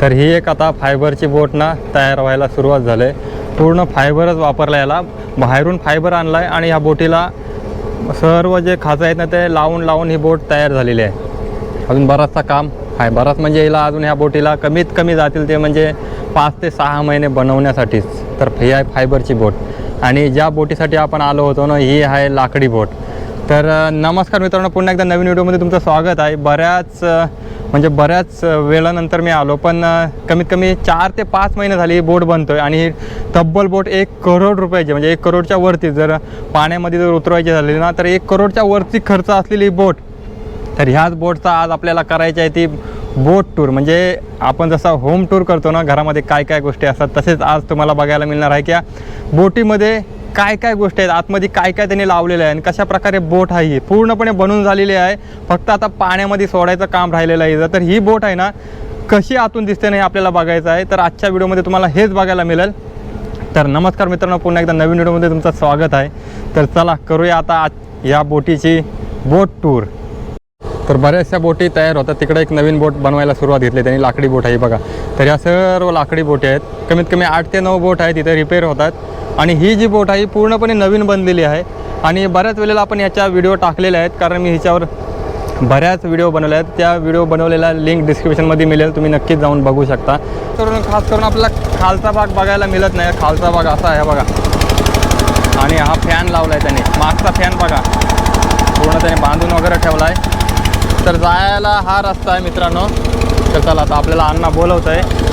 तर ही एक आता फायबरची बोट ना तयार व्हायला सुरुवात झाली. आहे पूर्ण फायबरच वापरला याला. बाहेरून फायबर आणला आहे आणि ह्या बोटीला सर्व जे खाचं आहेत ना ते लावून लावून ही बोट तयार झालेली आहे. अजून बराचसा काम आहे. बराच म्हणजे हिला अजून ह्या बोटीला कमीत कमी जातील ते म्हणजे पाच ते सहा महिने बनवण्यासाठीच. तर ही आहे फायबरची बोट. आणि ज्या बोटीसाठी आपण आलो होतो ना ही आहे लाकडी बोट. तर नमस्कार मित्रांनो पुन्हा एकदा नवीन व्हिडिओमध्ये तुमचं स्वागत आहे. बऱ्याच म्हणजे बऱ्याच वेळानंतर मी आलो पण कमीत कमी चार ते पाच महिने झाली बोट बनतो आहे आणि तब्बल बोट एक करोड रुपयाची म्हणजे एक करोडच्या वरती जर पाण्यामध्ये जर उतरवायची झाली ना तर एक करोडच्या वरती खर्च असलेली बोट. तर ह्याच बोटचा आज आपल्याला करायची आहे ती बोट टूर. म्हणजे आपण जसा होम टूर करतो ना घरामध्ये काय काय गोष्टी असतात तसेच आज तुम्हाला बघायला मिळणार आहे की बोटीमध्ये काय काय गोष्टी आहेत आतमध्ये काय काय त्यांनी लावलेलं आहे आणि कशा प्रकारे बोट आहे ही? पूर्णपणे बनून झालेली आहे. फक्त आता पाण्यामध्ये सोडायचं काम राहिलेलं आहे तर ही बोट आहे ना कशी आतून दिसते नाही आपल्याला बघायचं आहे. तर आजच्या व्हिडिओमध्ये तुम्हाला हेच बघायला मिळेल. तर नमस्कार मित्रांनो पुन्हा एकदा नवीन व्हिडिओमध्ये तुमचं स्वागत आहे. तर चला करूया आता आज या बोटीची बोट टूर. तर बऱ्याचशा बोटी तयार होतात. तिकडे एक नवीन बोट बनवायला सुरुवात घेतली. त्यांनी लाकडी बोट आहे बघा. तर या सर्व लाकडी बोटी आहेत. कमीत कमी आठ ते नऊ बोट आहेत तिथे रिपेअर होतात. आणि ही जी बोट आहे ही पूर्णपणे नवीन बनलेली आहे. आणि बऱ्याच वेळेला आपण याच्या व्हिडिओ टाकलेल्या आहेत कारण मी हिच्यावर बऱ्याच व्हिडिओ बनवल्या आहेत. त्या व्हिडिओ बनवलेला लिंक डिस्क्रिप्शनमध्ये मिळेल तुम्ही नक्कीच जाऊन बघू शकता. करून खास करून आपला खालचा भाग बघायला मिळत नाही. खालचा भाग असा आहे बघा. आणि हा फॅन लावला आहे त्याने. मागचा फॅन बघा. पूर्ण त्याने बांधून वगैरे ठेवला आहे तर जायला हा रस्ता आहे मित्रांनो. तर चला आता आपल्याला अण्णा बोलवतं आहे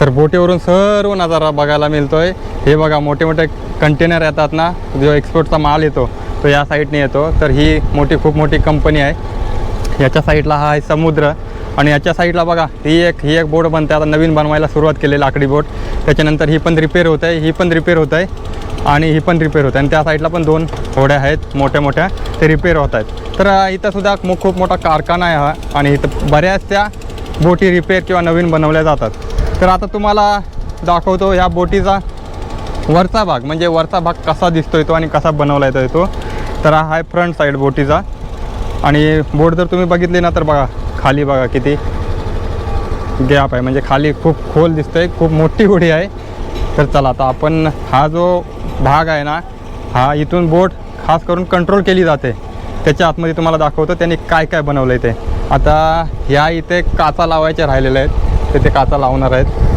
तर बोटीवरून सर्व नजारा बघायला मिळतो आहे हे बघा मोठे मोठे कंटेनर येतात ना जो एक्सपोर्टचा माल येतो तो या साईडने येतो. तर ही मोठी खूप मोठी कंपनी आहे. याच्या साईडला हा आहे समुद्र. आणि याच्या साईडला बघा ही एक ही एक बोट बनते. आता नवीन बनवायला सुरुवात केली लाकडी बोट त्याच्यानंतर ही पण रिपेअर होत आहे ही पण रिपेअर होत आहे आणि ही पण रिपेअर होत आहे. आणि त्या साईडला पण दोन होड्या आहेत मोठ्या मोठ्या ते रिपेअर होत आहेत. तर इथंसुद्धा मो- खूप मोठा कारखाना आहे हा आणि इथं बऱ्याच त्या बोटी रिपेअर किंवा नवीन बनवल्या जातात. तर आता तुम्हाला दाखवतो ह्या बोटीचा वरचा भाग म्हणजे वरचा भाग कसा दिसतोय तो आणि कसा बनवला येतो तो तर हा आहे फ्रंट साईड बोटीचा. आणि बोट जर तुम्ही बघितली ना तर बघा खाली बघा किती गॅप आहे. म्हणजे खाली खूप खोल दिसतंय खूप मोठी उडी आहे. तर चला आता आपण हा जो भाग आहे ना हा इथून बोट खास करून कंट्रोल केली जाते. त्याच्या आतमध्ये तुम्हाला दाखवतो त्यांनी काय काय बनवलं आहे ते. आता ह्या इथे काचा लावायच्या राहिलेल्या आहेत. तर ते काचा लावणार आहेत.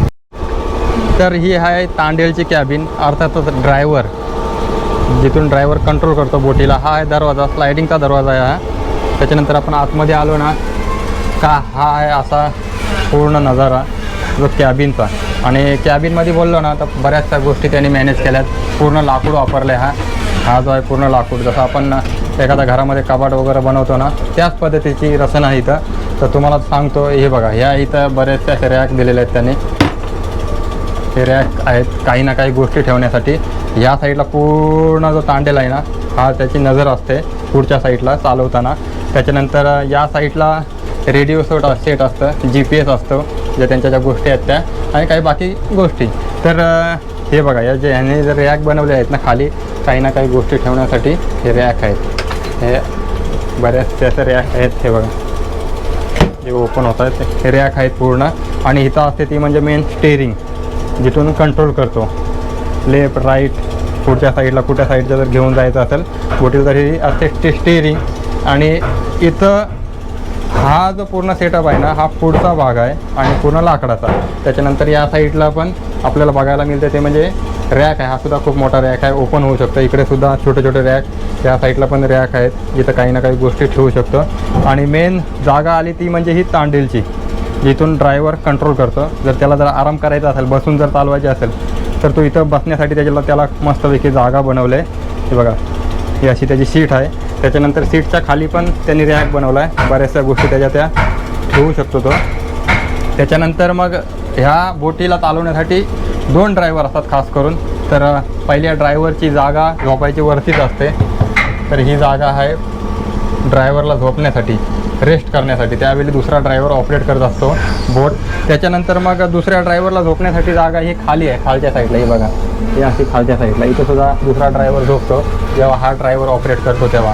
तर ही आहे तांडेलची कॅबिन अर्थातच ड्रायव्हर जिथून ड्रायव्हर कंट्रोल करतो बोटीला. हा आहे दरवाजा स्लायडिंगचा दरवाजा आहे हा. त्याच्यानंतर आपण आतमध्ये आलो ना का हा आहे असा पूर्ण नजारा जो कॅबिनचा आणि कॅबिनमध्ये बोललो ना तर बऱ्याचशा गोष्टी त्यांनी मॅनेज केल्यात. पूर्ण लाकूड वापरले हा. हा जो आहे पूर्ण लाकूड. जसं आपण एखाद्या घरामध्ये कबाट वगैरे बनवतो ना त्याच पद्धतीची रचना आहे इथं. तर तुम्हाला सांगतो हे बघा ह्या इथं बऱ्याचशा रॅक दिलेल्या आहेत त्यांनी. हे रॅक आहेत काही ना काही गोष्टी ठेवण्यासाठी. या साईडला पूर्ण जो तांडेल आहे ना हा त्याची नजर असते पुढच्या साईडला चालवताना. त्याच्यानंतर या साईडला रेडिओ सोट सेट असतं जी पी एस असतं ज्या त्यांच्या ज्या गोष्टी आहेत त्या आणि काही बाकी गोष्टी. तर हे बघा या जे ह्याने जर रॅक बनवले आहेत ना खाली काही ना काही गोष्टी ठेवण्यासाठी हे रॅक आहेत. हे बऱ्याचशा त्याचं रॅक आहेत हे बघा. जे ओपन होत आहेत हे रॅक आहेत पूर्ण. आणि इथं असते ती म्हणजे मेन स्टेरिंग जिथून कंट्रोल करतो. लेफ्ट राईट पुढच्या साईडला कुठल्या साईडला जर घेऊन जायचं असेल बोटील तर ही असते स्टे स्टेअरिंग आणि इथं हा जो पूर्ण सेटअप आहे ना हा पुढचा भाग आहे आणि पूर्ण लाकडाचा. त्याच्यानंतर या साईडला पण आपल्याला बघायला मिळते ते म्हणजे रॅक आहे. हा सुद्धा खूप मोठा रॅक आहे. ओपन होऊ शकतो. इकडे सुद्धा छोटे छोटे रॅक या साईडला पण रॅक आहेत जिथं काही ना काही गोष्टी ठेवू शकतो. आणि मेन जागा आली ती म्हणजे ही तांडेलची. इथून ड्रायव्हर कंट्रोल करतो. जर त्याला जर आराम करायचा असेल बसून जर चालवायचे असेल तर तो इथं बसण्यासाठी त्याच्याला त्याला मस्तपैकी जागा बनवलं आहे हे बघा ही अशी त्याची सीट आहे. त्याच्यानंतर सीटच्या खाली पण त्यांनी रॅक बनवला आहे बऱ्याचशा गोष्टी त्याच्या त्या ठेवू शकतो तो. त्याच्यानंतर मग ह्या बोटीला चालवण्यासाठी दोन ड्रायव्हर असतात खास करून. तर पहिल्या ड्रायव्हरची जागा झोपायची वरतीच असते. तर ही जागा आहे ड्रायव्हरला झोपण्यासाठी. रेस्ट करण्यासाठी. त्यावेळी दुसरा ड्रायव्हर ऑपरेट करत असतो बोट त्याच्यानंतर मग दुसऱ्या ड्रायव्हरला झोपण्यासाठी जागा ही खाली आहे खालच्या साईडला ही बघा. ही अशी खालच्या साईडला इथे सुद्धा दुसरा ड्रायव्हर झोपतो जेव्हा हा ड्रायव्हर ऑपरेट करतो तेव्हा.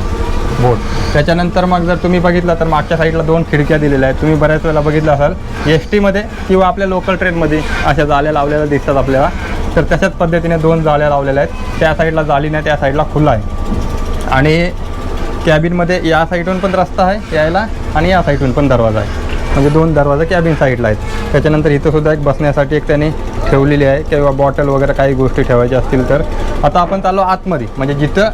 बोट त्याच्यानंतर मग जर तुम्ही बघितलं तर मागच्या साईडला दोन खिडक्या दिलेल्या आहेत. तुम्ही बऱ्याच वेळेला बघितलं असाल एस टीमध्ये किंवा आपल्या लोकल ट्रेनमध्ये अशा जाळ्या लावलेल्या दिसतात आपल्याला. तर तशाच पद्धतीने दोन जाळ्या लावलेल्या आहेत. त्या साईडला जाळी नाही त्या साईडला खुला आहे. आणि कॅबिनमध्ये या साईडून पण रस्ता आहे यायला आणि या साईडून पण दरवाजा आहे. म्हणजे दोन दरवाजा कॅबिन साईडला आहेत. त्याच्यानंतर इथंसुद्धा एक बसण्यासाठी एक त्याने ठेवलेली आहे किंवा बॉटल वगैरे काही गोष्टी ठेवायच्या असतील तर. आता आपण चाललो आतमध्ये. म्हणजे जिथं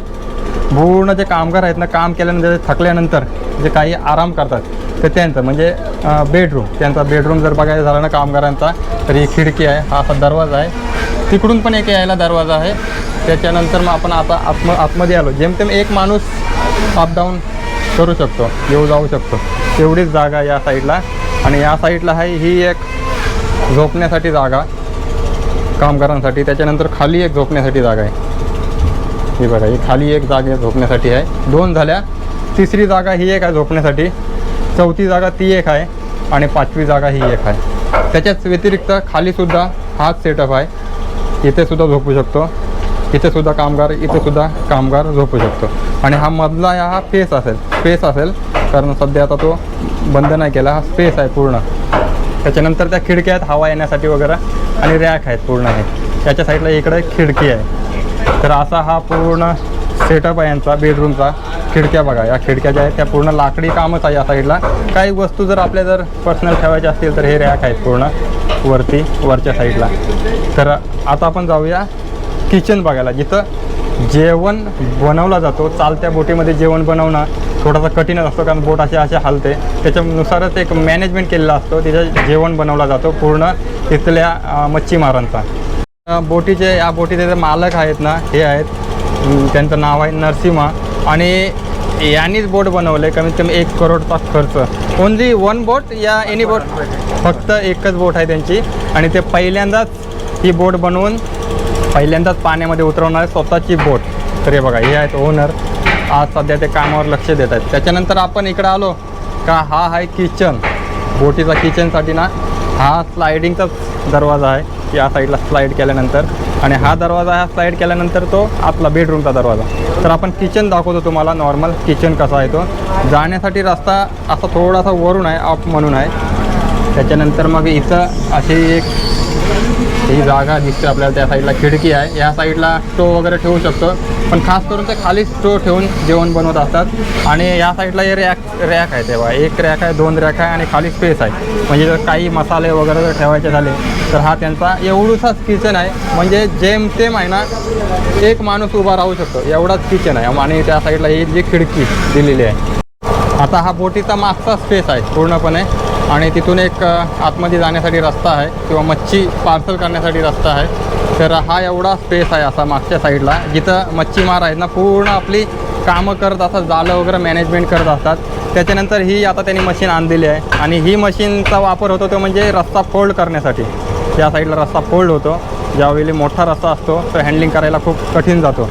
पूर्ण जे कामगार आहेत ना काम केल्यानंतर थकल्यानंतर जे काही आराम करतात तर त्यांचं. म्हणजे बेडरूम त्यांचा बेडरूम जर बघायला झाला ना कामगारांचा तर ही खिडकी आहे हा असा दरवाजा आहे. तिकडून पण एक यायला दरवाजा आहे. त्याच्यानंतर मग आपण आता आत्म आतमध्ये आलो. जेमतेम एक माणूस अप डाऊन करू शकतो येऊ जाऊ शकतो. तेवढीच जागा या साईडला आणि या साईडला आहे ही एक झोपण्यासाठी जागा. कामगारांसाठी त्याच्यानंतर खाली एक झोपण्यासाठी जागा आहे. ही बघा ही खाली एक जागा झोपण्यासाठी आहे. दोन झाल्या. तिसरी जागा ही एक आहे झोपण्यासाठी. चौथी जागा ती एक आहे. आणि पाचवी जागा ही एक आहे. त्याच्याच व्यतिरिक्त खालीसुद्धा हाच सेटअप आहे. इथेसुद्धा झोपू शकतो. इथेसुद्धा कामगार इथेसुद्धा कामगार झोपू शकतो. आणि हा मधला हा फेस असेल. स्पेस असेल. कारण सध्या आता तो बंद नाही केला. हा स्पेस आहे पूर्ण. त्याच्यानंतर त्या खिडक्या आहेत हवा येण्यासाठी वगैरे. आणि रॅक आहेत पूर्ण हे. त्याच्या साईडला इकडे खिडकी आहे. तर असा हा पूर्ण सेटअप आहे यांचा बेडरूमचा खिडक्या बघा या खिडक्या ज्या आहेत त्या पूर्ण लाकडी कामच आहे या साईडला. काही वस्तू जर आपल्या जर पर्सनल ठेवायच्या असतील तर हे रॅक आहेत पूर्ण. वरती वरच्या साईडला. तर आता आपण जाऊया किचन बघायला. जिथं जेवण बनवला जातो चालत्या बोटीमध्ये जेवण बनवणं थोडासा कठीणच असतो कारण बोट असे असे हलते. त्याच्यानुसारच एक मॅनेजमेंट केलेला असतो तिथे जेवण बनवला जातो पूर्ण तिथल्या मच्छीमारांचा. बोटीचे या बोटीचे जे मालक आहेत ना हे आहेत. त्यांचं नाव आहे नरसिम्हा आणि यांनीच बोट बनवले कमीत कमी एक करोडचा खर्च. ओनली वन बोट या एनी बोट फक्त एकच बोट आहे त्यांची. आणि ते पहिल्यांदाच ही बोट बनवून पहिल्यांदाच पाण्यामध्ये उतरवणार आहे स्वतःची बोट. तर हे बघा हे आहेत ओनर आज सध्या ते कामावर लक्ष देत आहेत. त्याच्यानंतर आपण इकडं आलो का हा आहे किचन बोटीचा किचनसाठी ना हा स्लायडिंगचाच दरवाजा आहे. या साईडला स्लाईड केल्यानंतर. आणि हा दरवाजा हा स्लाईड केल्यानंतर तो आपला बेडरूमचा दरवाजा. तर आपण किचन दाखवतो तुम्हाला. नॉर्मल किचन कसा आहे तो. जाण्यासाठी रस्ता असा थोडासा वरून आहे अप म्हणून आहे. त्याच्यानंतर मग इथं अशी एक ही जागा दिसते आपल्याला त्या साईडला खिडकी आहे. या साईडला स्टोव वगैरे ठेवू शकतो. पण खास करून ते खाली स्टोव ठेवून जेवण बनवत असतात. आणि या साईडला हे रॅक रॅक आहे तेव्हा. एक रॅक आहे दोन रॅक आहे आणि खाली स्पेस आहे. म्हणजे जर काही मसाले वगैरे जर ठेवायचे झाले तर हा त्यांचा एवढूसाच किचन आहे. म्हणजे जेमतेम आहे ना एक माणूस उभा राहू शकतो. एवढाच किचन आहे. आणि त्या साईडला ही जी खिडकी दिलेली आहे. आता हा बोटीचा मागचा स्पेस आहे पूर्णपणे. आणि तिथून एक आतमध्ये जाण्यासाठी रस्ता आहे किंवा मच्छी पार्सल करण्यासाठी रस्ता आहे. तर हा एवढा स्पेस आहे असा मागच्या साईडला जिथं मच्छीमार आहेत ना पूर्ण आपली कामं करत असतात जालं वगैरे मॅनेजमेंट करत असतात. त्याच्यानंतर ही आता त्यांनी मशीन आणलेली आहे. आणि ही मशीनचा वापर होतो तो म्हणजे रस्ता फोल्ड करण्यासाठी. या साईडला रस्ता फोल्ड होतो. ज्यावेळी मोठा रस्ता असतो तो हँडलिंग करायला खूप कठीण जातो.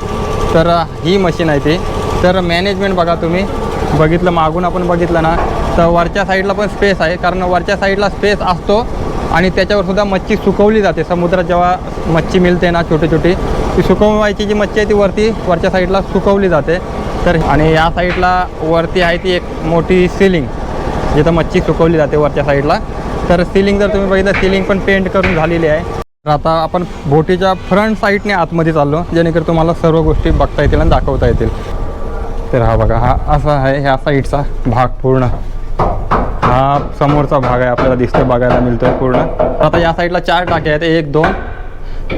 तर ही मशीन आहे ती. तर मॅनेजमेंट बघा तुम्ही. बघितलं मागून आपण बघितलं ना तर वरच्या साईडला पण स्पेस आहे. कारण वरच्या साईडला स्पेस असतो आणि त्याच्यावर सुद्धा मच्छी सुकवली जाते. समुद्रात जेव्हा मच्छी मिळते ना छोटी छोटी ती सुकवायची जी मच्छी आहे ती वरती वरच्या साईडला सुकवली जाते. तर आणि या साईडला वरती आहे ती एक मोठी सिलिंग जिथं मच्छी सुकवली जाते वरच्या साईडला. तर सिलिंग जर तुम्ही बघितलं सिलिंग पण पेंट करून झालेली आहे. तर आता आपण बोटीच्या फ्रंट साईडने आतमध्ये चाललो जेणेकरून तुम्हाला सर्व गोष्टी बघता येतील आणि दाखवता येतील. तर हा बघा हा असा आहे ह्या साईडचा भाग पूर्ण. हा समोरचा भाग आहे आपल्याला दिसतोय बघायला मिळतोय पूर्ण. आता या साईडला चार टाक्या आहेत एक दोन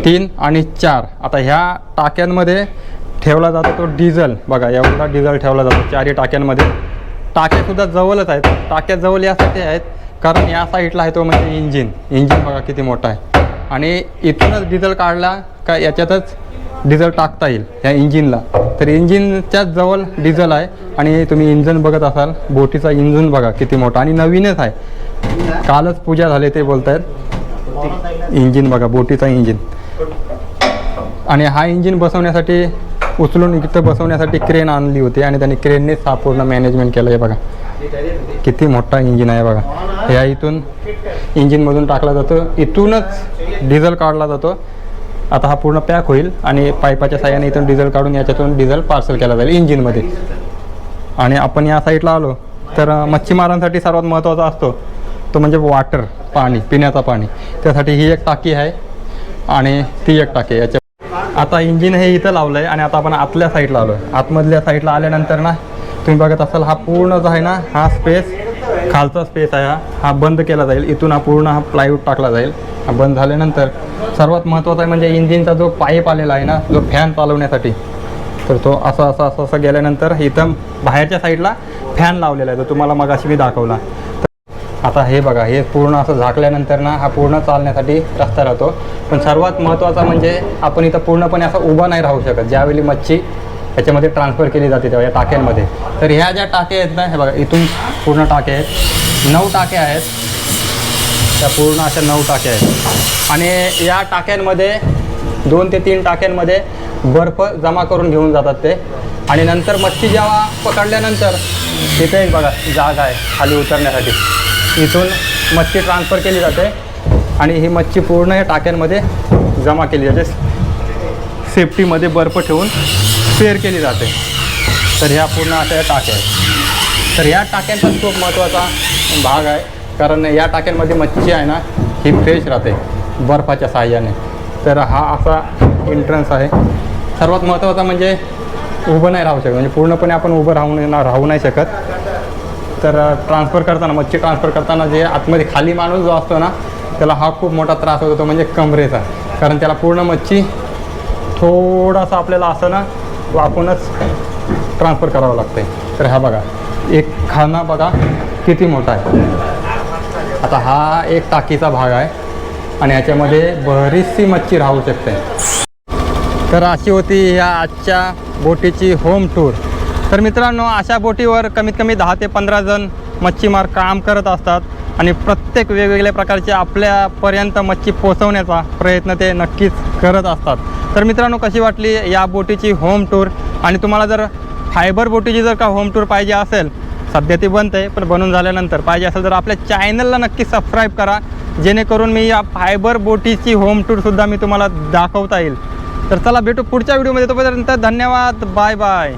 तीन आणि चार. आता ह्या टाक्यांमध्ये ठेवला जातो तो डिझेल बघा एवढा डिझेल ठेवला जातो चारही टाक्यांमध्ये. टाक्यासुद्धा जवळच आहेत. टाक्या जवळ यासाठी आहेत कारण या साईडला आहे तो म्हणजे इंजिन इंजिन बघा किती मोठा आहे. आणि इथूनच डिझेल काढला का याच्यातच डिझेल टाकता येईल या इंजिनला. तर इंजिनच्याच जवळ डिझेल आहे आणि तुम्ही इंजन बघत असाल बोटीचा इंजन बघा किती मोठा आणि नवीनच आहे. कालच पूजा झाली ते बोलत आहेत इंजिन बघा बोटीचा इंजिन. आणि हा इंजिन बसवण्यासाठी उचलून इथं बसवण्यासाठी क्रेन आणली होती आणि त्यांनी क्रेननेच हा पूर्ण मॅनेजमेंट केलं आहे बघा. किती मोठा इंजिन आहे बघा. या इथून इंजिनमधून टाकला जातो. इथूनच डिझेल काढला जातो. आता हा पूर्ण पॅक होईल आणि पाईपाच्या साह्याने इथून डिझेल काढून याच्यातून डिझेल पार्सल केला जाईल इंजिनमध्ये. आणि आपण या साईडला आलो तर मच्छीमारांसाठी सर्वात महत्त्वाचा असतो तो म्हणजे वॉटर पाणी पिण्याचा पाणी. त्यासाठी ही एक टाकी आहे आणि ती एक टाकी आहे. याच्या आता इंजिन हे इथं लावलं आहे आणि आता आपण आतल्या साईडला आलो आहे आतमधल्या साईडला आल्यानंतर ना तुम्ही बघत असाल हा पूर्ण जो आहे ना हा स्पेस खालचा स्पेस आहे हा. हा बंद केला जाईल. इथून हा पूर्ण हा प्लायवूड टाकला जाईल. हा बंद झाल्यानंतर सर्वात महत्त्वाचा आहे म्हणजे इंजिनचा जो पाईप आलेला आहे ना जो फॅन चालवण्यासाठी तर तो असं असं असं असं गेल्यानंतर इथं बाहेरच्या साईडला फॅन लावलेला आहे. तो तुम्हाला मगाशी मी दाखवला. आता हे बघा हे पूर्ण असं झाकल्यानंतर ना हा पूर्ण चालण्यासाठी रस्ता राहतो. पण सर्वात महत्त्वाचा म्हणजे आपण इथं पूर्णपणे असं उभं नाही राहू शकत. ज्यावेळी मच्छी ह्याच्यामध्ये ट्रान्सफर केली जाते तेव्हा या टाक्यांमध्ये. तर ह्या ज्या टाक्या आहेत ना हे बघा इथून पूर्ण टाक्या आहेत. नऊ टाक्या आहेत. त्या पूर्ण अशा नऊ टाक्या आहेत. आणि या टाक्यांमध्ये दोन ते तीन टाक्यांमध्ये बर्फ जमा करून घेऊन जातात ते. आणि नंतर मच्छी जेव्हा पकडल्यानंतर तिथे एक बघा जागा आहे खाली उतरण्यासाठी. इथून मच्छी ट्रान्सफर केली जाते. आणि ही मच्छी पूर्ण या टाक्यांमध्ये जमा केली जाते. सेफ्टीमध्ये बर्फ ठेवून. स्पेअर केली जाते. तर ह्या पूर्ण अशा या टाक्या आहेत. तर ह्या टाक्यांचा खूप महत्त्वाचा भाग आहे. कारण या टाक्यांमध्ये मच्छी आहे ना ही फ्रेश राहते बर्फाच्या साहाय्याने तर हा असा एंट्रन्स आहे. सर्वात महत्त्वाचा म्हणजे उभं नाही राहू शकत. म्हणजे पूर्णपणे आपण उभं राहू ना राहू नाही शकत. तर ट्रान्सफर करताना मच्छी ट्रान्सफर करताना जे आतमध्ये खाली माणूस जो असतो ना त्याला हा खूप मोठा त्रास होतो म्हणजे कमरेचा. कारण त्याला पूर्ण मच्छी थोडासा आपल्याला असं ना वाकूनच ट्रान्सफर करावं लागते तर हा बघा एक खाना बघा किती मोठा आहे. आता हा एक टाकीचा भाग आहे आणि याच्यामध्ये बरीचशी मच्छी राहू शकते. तर अशी होती ह्या आजच्या बोटीची होम टूर तर मित्रांनो अशा बोटीवर कमीत कमी दहा ते पंधरा जण मच्छीमार काम करत असतात. आणि प्रत्येक वेगवेगळ्या प्रकारचे आपल्यापर्यंत मच्छी पोचवण्याचा प्रयत्न ते नक्कीच करत असतात. तर मित्रांनो कशी वाटली या बोटीची होम टूर आणि तुम्हाला जर फायबर बोटीची जर का होम टूर पाहिजे असेल सध्या ती बनते पण बनून झाल्यानंतर पाहिजे असेल तर आपल्या चॅनलला नक्की सबस्क्राईब करा. जेणेकरून मी या फायबर बोटीची होम टूरसुद्धा मी तुम्हाला दाखवता येईल. तर चला भेटू पुढच्या व्हिडिओमध्ये तोपर्यंत धन्यवाद. Bye bye